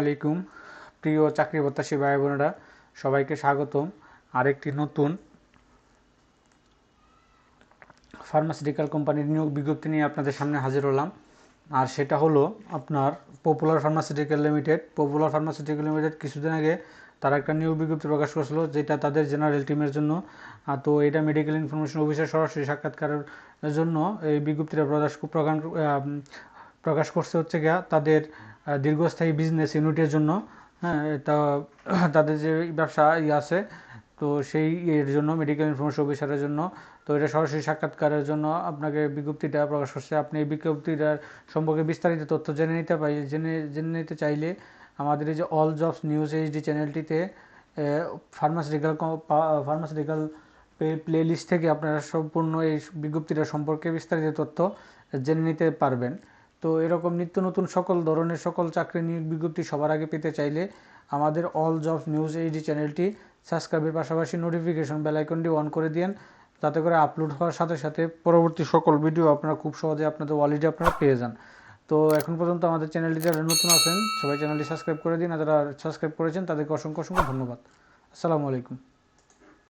আলাইকুম। প্রিয় চাকরি প্রত্যাশী ভাই বোনেরা সবাইকে স্বাগতম। আরেকটি নতুন ফার্মাসিউটিক্যাল কোম্পানির নিয়োগ বিজ্ঞপ্তি নিয়ে আপনাদের সামনে হাজির হলাম। আর সেটা হলো আপনার popular pharmaceutical limited popular pharmaceutical limited কিছুদিন আগে তারা একটা নিয়োগ বিজ্ঞপ্তি প্রকাশ করেছিল, যেটা তাদের জেনারেল টিমের জন্য। তো এটা মেডিকেল ইনফরমেশন অফিসের সরাসরি সাক্ষাৎকারের জন্য এই বিজ্ঞপ্তিটা প্রকাশ প্রকাশ করছে হচ্ছে গিয়া তাদের দীর্ঘস্থায়ী বিজনেস ইউনিটের জন্য হ্যাঁ তা, তাদের যে ব্যবসা ই আছে, তো সেই এর জন্য মেডিকেল ইনফরমেশন অফিসারের জন্য, তো এটা সরাসরি সাক্ষাৎকারের জন্য আপনাকে বিজ্ঞপ্তিটা প্রকাশ করছে। আপনি এই বিজ্ঞপ্তিটার সম্পর্কে বিস্তারিত তথ্য জেনে নিতে পারি, জেনে জেনে নিতে চাইলে আমাদের এই যে অল জবস নিউজ এইচডি চ্যানেলটিতে ফার্মাসিটিক্যাল ফার্মাসিউটিক্যাল প্লে লিস্ট থেকে আপনারা সম্পূর্ণ এই বিজ্ঞপ্তিটা সম্পর্কে বিস্তারিত তথ্য জেনে নিতে পারবেন। তো এরকম নিত্য নতুন সকল ধরনের সকল চাকরি নিয়োগ বিজ্ঞপ্তি সবার আগে পেতে চাইলে আমাদের অল জবস নিউজ এইচডি চ্যানেলটি সাবস্ক্রাইবের পাশাপাশি নোটিফিকেশন বেল আইকনটি অন করে দিন যাতে করে আপলোড হওয়ার সাথে সাথে পরবর্তী সকল ভিডিও আপনারা খুব সহজে আপনাদের ওয়ালেটে আপনারা পেয়ে যান। তো এখন পর্যন্ত আমাদের চ্যানেলটি যারা নতুন আছেন, সবাই চ্যানেলটি সাবস্ক্রাইব করে দিন, আর যারা সাবস্ক্রাইব করেছেন, তাদেরকে অসংখ্য অসংখ্য ধন্যবাদ। আসসালামু আলাইকুম।